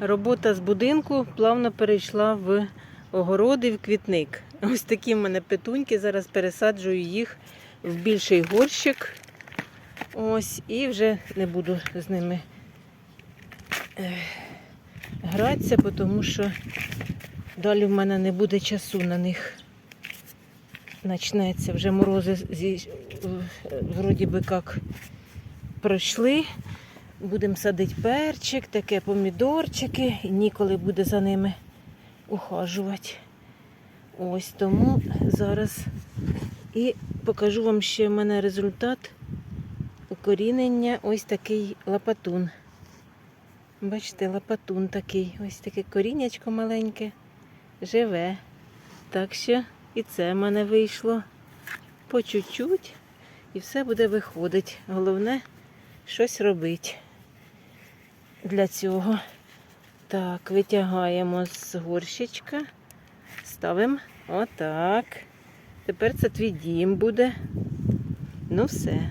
Робота з будинку плавно перейшла в огороди, в квітник. Ось такі в мене петуньки. Зараз пересаджую їх в більший горщик. Ось, і вже не буду з ними е, гратися, тому що далі в мене не буде часу на них. Начнеться вже морози е, вроді би як пройшли. Будемо садити перчик, таке помідорчики, і ніколи буде за ними ухажувати. Ось тому зараз і покажу вам ще в мене результат укорінення. Ось такий лапатун. Бачите, лапатун такий. Ось таке коріннячко маленьке. Живе. Так що і це в мене вийшло по чуть-чуть. І все буде виходити. Головне щось робити для цього. Так, витягаємо з горщичка, ставимо отак. Тепер це твій дім буде. Ну все.